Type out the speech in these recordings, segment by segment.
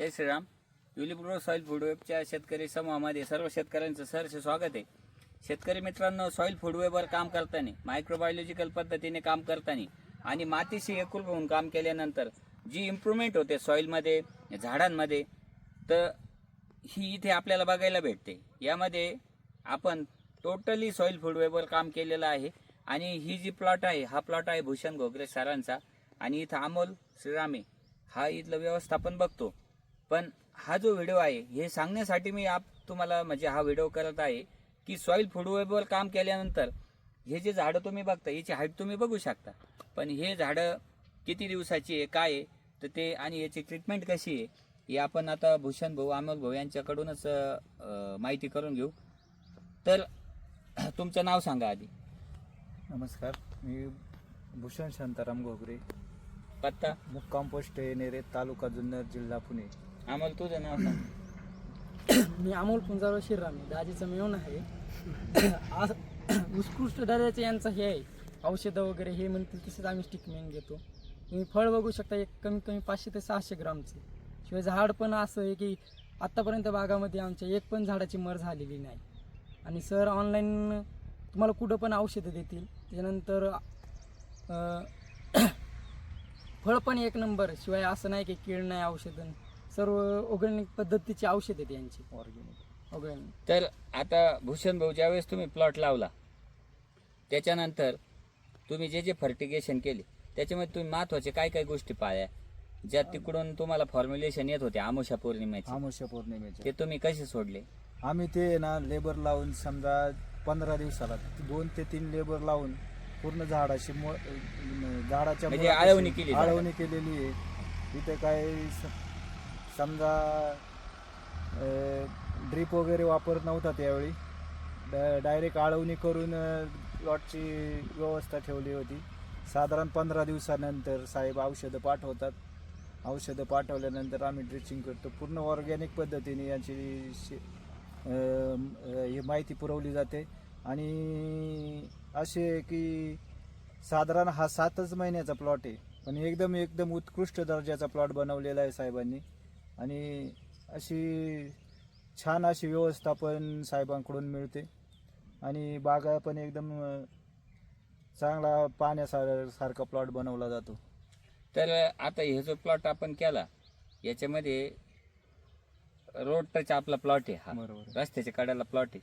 जय श्रीराम. युलिप्रो soil food वेबच्या शेतकरी समूहामध्ये सर्व शेतकऱ्यांचं सहर्ष स्वागत आहे. शेतकरी मित्रांनो सॉईल फूड वेबवर काम करताना मायक्रोबायोलॉजिकल पद्धतीने काम करताना आणि मातीशी एकूल होऊन काम केल्यानंतर जी इम्प्रूव्हमेंट होते सॉईलमध्ये झाडांमध्ये तर ही इथे आपल्याला बघायला भेटते. यामध्ये आपण टोटली सॉईल फूड वेबवर काम केलेलं आहे आणि ही जी प्लॉट आहे हा प्लॉट आहे भूषण घोगरे सरांचा आणि इथं अमोल श्रीरामे हा इथलं व्यवस्थापन बघतो. पण हा जो व्हिडिओ आहे हे सांगण्यासाठी मी आप तुम्हाला म्हणजे हा व्हिडिओ करत आहे की सॉईल फूड वेबवर काम केल्यानंतर हे जे झाडं तुम्ही बघता याची हाईट तुम्ही बघू शकता. पण हे झाडं किती दिवसाची आहे काय आहे तर ते आणि याची ट्रीटमेंट कशी आहे हे आपण आता भूषण भाऊ अमोल भाऊ यांच्याकडूनच माहिती करून घेऊ. तर तुमचं नाव सांगा आधी. नमस्कार मी भूषण शांताराम घोगरे. पत्ता. मुक्काम पोस्ट नेरे तालुका जुन्नर जिल्हा पुणे. अमोल तुझं नाव सांग. मी अमोल पुंजाराव शिररामे दाजीचं मिळून आहे. आज उत्कृष्ट दर्जाचं यांचं हे आहे. औषधं वगैरे हे म्हणतील तसेच आम्ही ट्रीटमेंट घेतो. तुम्ही फळ बघू शकता एक कमीत कमी पाचशे ते सहाशे ग्रामचे. शिवाय झाड पण असं आहे की आत्तापर्यंत बागामध्ये आमच्या एक पण झाडाची मर झालेली नाही. आणि सर ऑनलाईन तुम्हाला कुठं पण औषधं देतील. त्याच्यानंतर फळ पण एक नंबर शिवाय असं नाही की कीड नाही औषधं सर्व ऑर्गॅनिक पद्धतीची औषध आहेत यांची. ऑर्गेनिक ऑर्गॅनिक तर आता भूषण भाऊ ज्यावेळेस तुम्ही प्लॉट लावला त्याच्यानंतर तुम्ही जे जे फर्टिगेशन केले त्याच्यामध्ये तुम्ही महत्त्वाचे काय काय गोष्टी पाळल्या ज्या तिकडून तुम्हाला फॉर्म्युलेशन येत होते आमोशा पौर्णिमेचे. आमुष्य पौर्णिमेचे. ते तुम्ही कसे सोडले? आम्ही ते ना लेबर लावून समजा पंधरा दिवसाला दोन ते तीन लेबर लावून पूर्ण झाडाची मु- झाडाच्या म्हणजे आळवणी केली झाडाला. आळवणी केलेली आहे. इथे काय स- समजा ड्रीप वगैरे वापरत नव्हता त्यावेळी. डायरेक्ट आळवणी करून प्लॉटची व्यवस्था ठेवली होती. साधारण पंधरा दिवसानंतर साहेब औषधं पाठवतात. औषधं पाठवल्यानंतर आम्ही ड्रिचिंग करतो. पूर्ण ऑर्गॅनिक पद्धतीने याची शे- ही माहिती पुरवली जाते. आणि असे आहे की साधारण हा सातच महिन्याचा प्लॉट आहे. पण एकदम एकदम उत्कृष्ट दर्जाचा प्लॉट बनवलेला आहे साहेबांनी. आणि अशी छान अशी व्यवस्थापन साहेबांकडून मिळते. आणि बागा पण एकदम चांगला पाण्यासार सारखा प्लॉट बनवला जातो. तर आता हे जो प्लॉट आपण केला याच्यामध्ये रोड टच आपला प्लॉट आहे हा. बरोबर. रस्त्याच्या कड्याला प्लॉट आहे.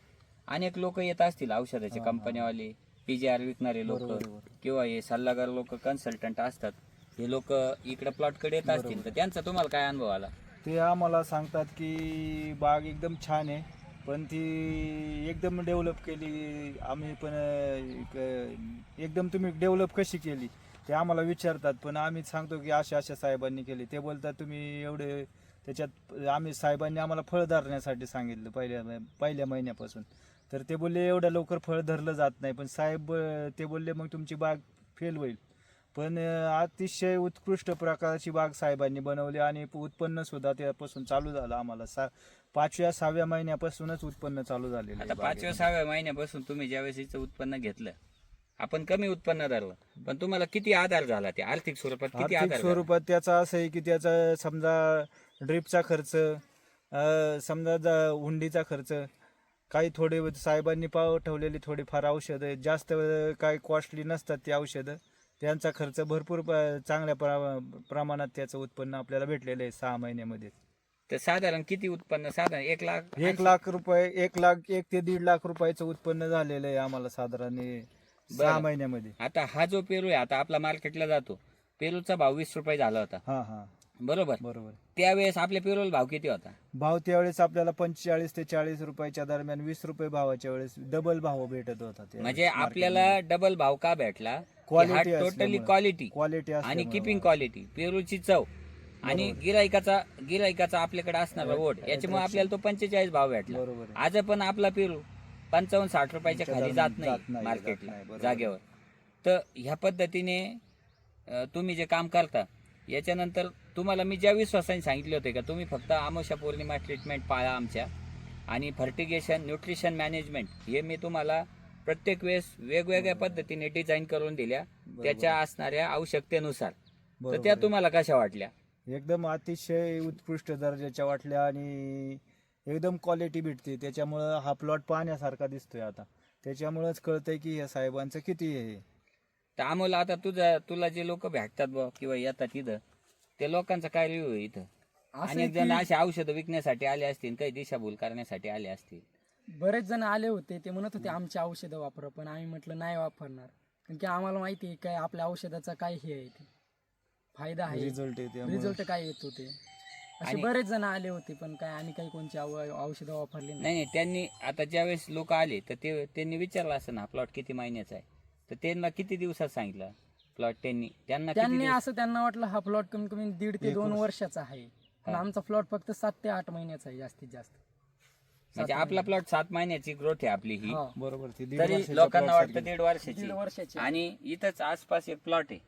अनेक लोक येत असतील औषधाचे हा, कंपनीवाले पी जी आर विकणारे लोक. किंवा हे सल्लागार लोक कन्सल्टंट असतात. हे लोक इकडे प्लॉटकडे येत असतील. तर त्यांचा तुम्हाला काय अनुभव आला? ते आम्हाला सांगतात की बाग एकदम छान आहे पण ती एकदम डेव्हलप केली. आम्ही पण एक- एकदम तुम्ही डेव्हलप कशी केली ते आम्हाला विचारतात. पण आम्ही सांगतो की अशा अशा साहेबांनी केली. ते बोलतात तुम्ही एवढे त्याच्यात आम्ही साहेबांनी आम्हाला फळ धरण्यासाठी सांगितलं पहिल्या पहिल्या महिन्यापासून. तर ते बोलले एवढ्या लवकर फळ धरलं जात नाही. पण साहेब अं, ते बोलले मग तुमची बाग फेल होईल. पण अतिशय उत्कृष्ट प्रकारची बाग साहेबांनी बनवली आणि उत्पन्न सुद्धा त्यापासून चालू झालं आम्हाला. सा पाचव्या सहाव्या महिन्यापासूनच उत्पन्न चालू झालेलं आहे आता पाचव्या बागेत. सहाव्या महिन्यापासून तुम्ही ज्यावेळेस हिचं उत्पन्न घेतलं आपण कमी उत्पन्न धरलं पण तुम्हाला किती आधार झाला ते? आर्थिक स्वरूपात किती आर्थिक आधार झाला? स्वरूपात त्याचा असं आहे की त्याचा समजा ड्रिपचा खर्च अं, समजा ज- हुंडीचा खर्च काही थोडे साहेबांनी पाठवलेली थोडीफार औषधं जास्त काही कॉस्टली नसतात ती औषधं. त्यांचा खर्च भरपूर चांगल्या प्रा- प्रमाणात त्याचं उत्पन्न आपल्याला भेटलेलं आहे सहा महिन्यामध्ये. तर साधारण किती उत्पन्न? साधारण एक लाख एक लाख रुपये एक लाख एक ते दीड लाख रुपयाचं उत्पन्न झालेलं आहे आम्हाला साधारण सहा. महिन्यामध्ये. आता हा जो पेरू आहे आता आपला मार्केटला जातो. पेरूचा भाव वीस रुपये झाला होता. हा हा. बरोबर. बरोबर. त्यावेळेस आपल्या पेरूला भाव किती होता? भाव त्यावेळेस आपल्याला पंचेचाळीस ते चाळीस रुपयाच्या दरम्यान वीस रुपये भावाच्या वेळेस डबल भाव भेटत होता म्हणजे आपल्याला डबल भाव का भेटला? Quality टोटली असल्यामुळे. क्वालिटी क्वालिटी आणि किपिंग क्वालिटी पेरूची चव. आणि गिरायकाचा गिरायकाचा आपल्याकडे असणारा ओढ याच्यामुळे आपल्याला तो पंचेचाळीस भाव भेटला. बरोबर आहे. आज पण आपला पेरू पंचावन्न साठ रुपयाच्या च्या खाली जात जात नाही नाही, जात मार्केटला बरोबर. जागेवर. तर ह्या पद्धतीने अं, तुम्ही जे काम करता याच्यानंतर तुम्हाला मी ज्या विश्वासाने सांगितले होते का तुम्ही फक्त आमोशा पौर्णिमा ट्रीटमेंट पाळा आमच्या. आणि फर्टिगेशन न्यूट्रिशन मॅनेजमेंट हे मी तुम्हाला प्रत्येक वेळेस वेगवेगळ्या पद्धतीने डिझाईन करून दिल्या. त्याच्या असणाऱ्या आवश्यकतेनुसार. तर त्या. तुम्हाला कशा वाटल्या? एकदम अतिशय उत्कृष्ट दर्जाच्या वाटल्या आणि एकदम क्वालिटी भेटते. त्याच्यामुळं हा प्लॉट पाहण्यासारखा दिसतोय आता. त्याच्यामुळंच कळतंय की या साहेबांचं किती हे. आहे. तर आम्हाला आता तुझा तुला जे लोक भेटतात बा किंवा येतात इथं त्या लोकांचा काय रिव्ह्यू आहे इथं? असं अनेक जण की असे औषधं विकण्यासाठी आले असतील काही दिशाभूल करण्यासाठी आले असतील. बरेच जण आले होते ते म्हणत होते आमची औषधं वापरा. पण आम्ही म्हटलं नाही वापरणार. कारण की आम्हाला माहिती आहे काय आपल्या औषधाचा काय हे आहे ते. फायदा आहे. रिझल्ट रिझल्ट काय येत होते. असे आणि- बरेच जण आले होते पण काय आम्ही काही कोणची औ- औषधं वापरली नाही. नाही नाही त्यांनी आता ज्यावेळेस लोक आले तर ते त्यांनी विचारलं असं ना प्लॉट किती महिन्याचा आहे? तर त्यांना किती दिवसात सांगितलं प्लॉट त्यांनी? त्यांना किती त्यांनी दिवस- असं त्यांना वाटलं हा प्लॉट कमी कमी दीड ते दोन वर्ष. वर्षाचा आहे. पण हा. आमचा प्लॉट फक्त सात ते आठ महिन्याचा आहे जास्तीत जास्त. म्हणजे आपला प्लॉट सात महिन्याची ग्रोथ आहे आपली ही. हा. बरोबर ते दीड तरी वर्षाच्या लोकांना plot वाटतं. दीड वर्षाची. दीड वर्षाची. आणि इथंच आसपास एक प्लॉट आहे.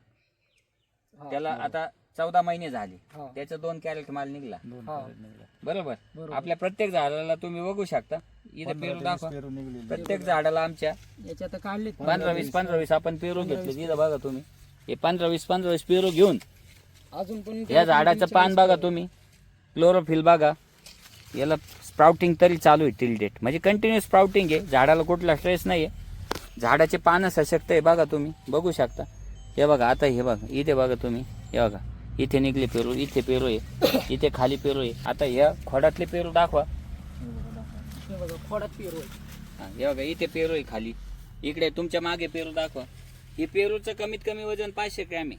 हा. त्याला आता चौदा महिने झाले. हा. त्याचं दोन कॅरेट माल निघला. दोन हा. कॅरेट निघाले. बरोबर? बरोबर. आपल्या प्रत्येक झाडाला तुम्ही बघू शकता. इथे पंधरा पेरू वीस दाखवा. पेरू निघलेले. प्रत्येक झाडाला आमच्या याच्या आता काढले पंधरा वीस पंधरा वीस आपण पेरू घेतले. इथं बघा तुम्ही. हे पंधरा वीस पंधरा वीस पेरू घेऊन अजून पण या झाडाचं पान बघा तुम्ही. क्लोरोफिल बघा. याला स्प्राउटिंग तरी चालू आहे टिल डेट म्हणजे कंटिन्यू स्प्राउटिंग आहे. झाडाला कुठला स्ट्रेस नाही आहे झाडाचे पानं सशक्त आहे बघा तुम्ही. बघू शकता. हे बघा आता हे बघा. इथे बघा तुम्ही. हे बघा. इथे निघले पेरू इथे पेरू आहे. इथे खाली पेरू आहे. आता या खोडातले पेरू दाखवा. हे बघा खोडात पेरू आहे. हा, हे बघा इथे पेरू आहे खाली. इकडे तुमच्या मागे पेरू दाखवा. ही पेरूचं कमीत कमी वजन पाचशे ग्रॅम आहे.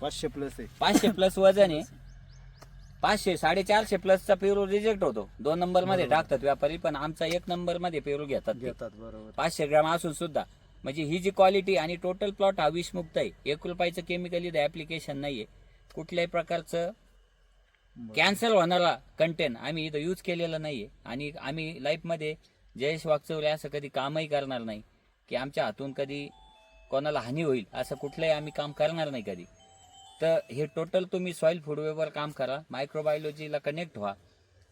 पाचशे प्लस आहे. पाचशे प्लस वजन आहे. पाचशे साडेचारशे प्लसचा पेरू रिजेक्ट होतो. दोन नंबरमध्ये टाकतात व्यापारी पण आमचा एक नंबरमध्ये पेरू घेतात ते. घेतात बरोबर. पाचशे ग्रॅम असून सुद्धा. म्हणजे ही जी क्वालिटी आणि टोटल प्लॉट हा विषमुक्त आहे. एक रुपयाचं केमिकल इथं ऍप्लिकेशन नाहीये. कुठल्याही प्रकारचं कॅन्सर होणारा कंटेन आम्ही इथं यूज केलेला नाहीये. आणि आम्ही लाईफमध्ये जयेश वागचौरे असं कधी कामही करणार नाही. की आमच्या हातून कधी कोणाला हानी होईल असं कुठलंही आम्ही काम करणार नाही कधी. तर हे टोटल तुम्ही सॉईल फूडवेवर काम करा. मायक्रोबायोलॉजीला कनेक्ट व्हा.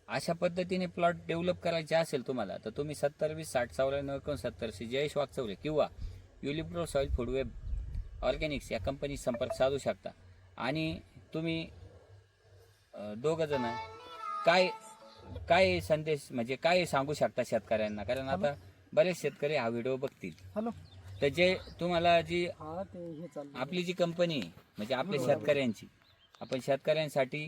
अशा पद्धतीने प्लॉट डेव्हलप करायचे असेल तुम्हाला तर तुम्ही सत्तर वीस साठ चौऱ्याण्णव एकोणसत्तरशे जयेश वागचौरे किंवा युलिप्रो सॉईल फूडवेब ऑर्गॅनिक्स या कंपनीशी संपर्क साधू शकता. आणि तुम्ही दोघ जण काय काय संदेश म्हणजे काय सांगू शकता शेतकऱ्यांना? कारण आता बरेच शेतकरी हा व्हिडिओ बघतील. हॅलो. तर जे तुम्हाला जी आपली जी कंपनी म्हणजे आपल्या शेतकऱ्यांची आपण शेतकऱ्यांसाठी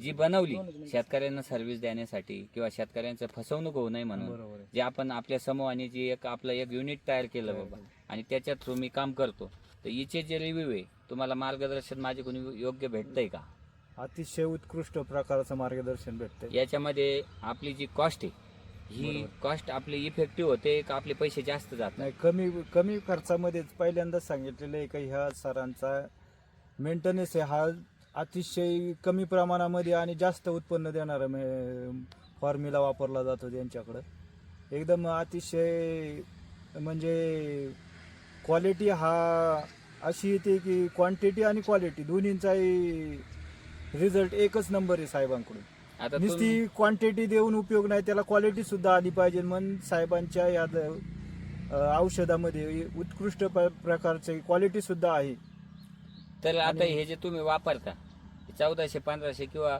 जी बनवली शेतकऱ्यांना सर्व्हिस देण्यासाठी किंवा शेतकऱ्यांचं फसवणूक होऊ नये म्हणून. जे आपण आपल्या समूहाने जी एक आपलं एक युनिट तयार केलं बाबा आणि त्याच्या थ्रू मी काम करतो तर हिचे जे रिव्ह्यू आहे तुम्हाला मार्गदर्शन माझे कोणी योग्य भेटतंय का? अतिशय उत्कृष्ट प्रकारचं मार्गदर्शन भेटतंय. याच्यामध्ये आपली जी कॉस्ट आहे ही कॉस्ट आपली इफेक्टिव्ह होते का आपले पैसे जास्त जात नाही कमी कमी खर्चामध्येच पहिल्यांदाच सांगितलेलं आहे का ह्या सरांचा मेंटेनन्स आहे. हा अतिशय कमी प्रमाणामध्ये आणि जास्त उत्पन्न देणारा फॉर्म्युला वापरला जातो त्यांच्याकडं एकदम अतिशय म्हणजे क्वालिटी हा अशी येते की क्वांटिटी आणि क्वालिटी दोन्हींचाही रिझल्ट एकच नंबर आहे साहेबांकडून. आता तुम्ही नुसती क्वांटिटी देऊन उपयोग नाही त्याला क्वालिटी सुद्धा आली पाहिजे. मग साहेबांच्या या अ, औषधामध्ये उत्कृष्ट प- प्रकारचे क्वालिटी सुद्धा आहे. तर आता हे जे तुम्ही वापरता चौदाशे पंधराशे किंवा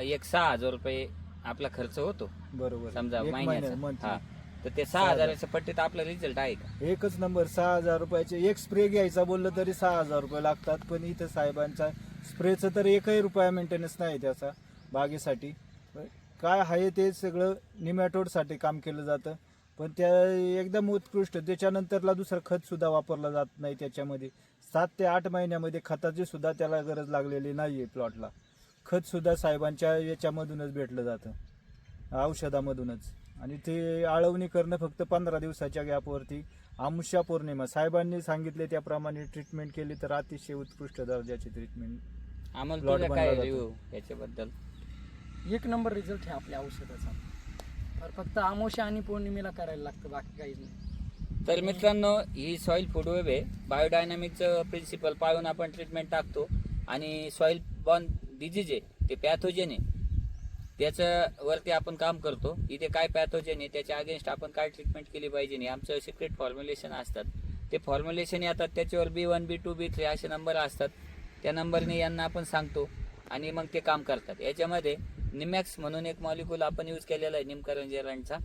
एक सहा हजार रुपये आपला खर्च होतो. बरोबर. समजा एक महिन्याचा monthly. हा. तर ते सहा हजाराच्या पट्टीत आपला रिझल्ट आहे का? एकच नंबर सहा हजार रुपयाचे. एक स्प्रे घ्यायचा बोललं तरी सहा हजार रुपये लागतात. पण इथं साहेबांचा स्प्रेचं तर एकही रुपया मेंटेनन्स नाही त्याचा. बागेसाठी. काय आहे ते सगळं निमॅटोडसाठी काम केलं जातं. पण त्या एकदम उत्कृष्ट त्याच्यानंतरला दुसरं खत सुद्धा वापरलं जात नाही त्याच्यामध्ये. सात ते आठ महिन्यामध्ये खताची सुद्धा त्याला गरज लागलेली नाही आहे प्लॉटला खत सुद्धा साहेबांच्या याच्यामधूनच भेटलं जातं. औषधामधूनच. आणि ते आळवणी करणं फक्त पंधरा दिवसाच्या गॅपवरती आमुष्या पौर्णिमा. साहेबांनी सांगितले त्याप्रमाणे ट्रीटमेंट केली तर अतिशय उत्कृष्ट दर्जाची ट्रीटमेंट आम्हाला याच्याबद्दल? एक नंबर रिझल्ट आहे आपल्या औषधाचा. तर फक्त आमोशा आणि पौर्णिमेला करायला लागतं बाकी काहीच नाही. तर मित्रांनो ही सॉईल फूड वेब आहे. बायोडायनामिकचं प्रिन्सिपल पाळून आपण ट्रीटमेंट टाकतो. आणि सॉईल बॉर्न डिजीज आहे ते पॅथोजेन आहे. त्याच्यावरती आपण काम करतो. इथे काय पॅथोजेन आहे त्याच्या अगेन्स्ट आपण काय ट्रीटमेंट केली पाहिजे नाही आमचं सिक्रेट फॉर्म्युलेशन असतात. ते फॉर्म्युलेशन येतात त्याच्यावर B one B two B three असे नंबर असतात. त्या नंबरने यांना आपण सांगतो आणि मग ते काम करतात. याच्यामध्ये निमॅक्स म्हणून एक मॉलिक्यूल आपण यूज केलेला आहे निमकरंजेरांचा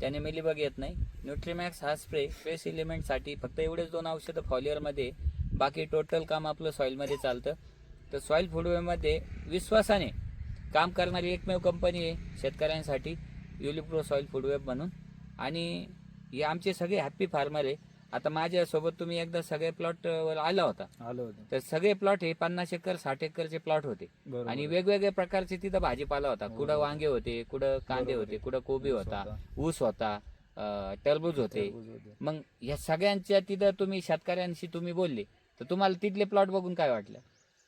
त्याने मिलीबग येत नाही. न्यूट्रीमॅक्स हा स्प्रे फ्रेश इलिमेंटसाठी फक्त एवढेच दोन औषधं फॉलिअरमध्ये बाकी टोटल काम आपलं सॉईलमध्ये चालतं. तर सॉईल फुडवेमध्ये विश्वासाने काम करणारी एकमेव कंपनी आहे शेतकऱ्यांसाठी युलिप्रो सॉईल फुडवेब म्हणून. आणि हे आमचे सगळे हॅप्पी फार्मर आहे. आता माझ्यासोबत तुम्ही एकदा सगळे प्लॉटवर आला होता आलो होतो तर सगळे प्लॉट हे पन्नास एकर साठ एकरचे प्लॉट होते बरोबर. आणि वेगवेगळ्या प्रकारचे तिथं भाजीपाला होता हो. कुठं वांगे होते कुठं कांदे बरोबर होते. कुठं कोबी ऊस होता होता. ऊस होता अं, टरबूज होते टरबूज होते. मग या सगळ्यांच्या तिथं तुम्ही शेतकऱ्यांशी तुम्ही बोलले तर तुम्हाला तिथले प्लॉट बघून काय वाटलं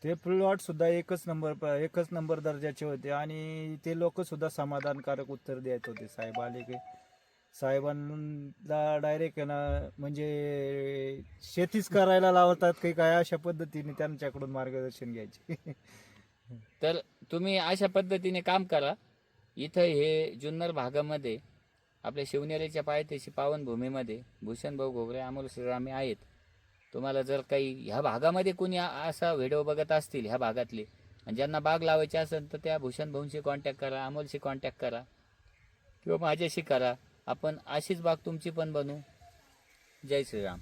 ते प्लॉट सुद्धा एकच नंबर एकच नंबर दर्जाचे होते आणि ते लोक सुद्धा समाधानकारक उत्तर देत होते साहेब आले की साहेबांना डायरेक्ट ना म्हणजे शेतीच करायला लावतात काही काय अशा पद्धतीने त्यांच्याकडून मार्गदर्शन घ्यायचे. तर तुम्ही अशा पद्धतीने काम करा. इथं हे जुन्नर भागामध्ये आपल्या शिवनेरीच्या पायथ्याशी पावनभूमीमध्ये भूषण भाऊ घोगरे अमोल श्रीरामी आहेत. तुम्हाला जर काही ह्या भागामध्ये कोणी असा व्हिडिओ बघत असतील ह्या भागातले आणि ज्यांना बाग लावायची असेल तर त्या भूषण भाऊंशी कॉन्टॅक्ट करा अमोलशी कॉन्टॅक्ट करा किंवा माझ्याशी करा. आपण अशीच बाग तुमची पण बनवू. जय श्रीराम.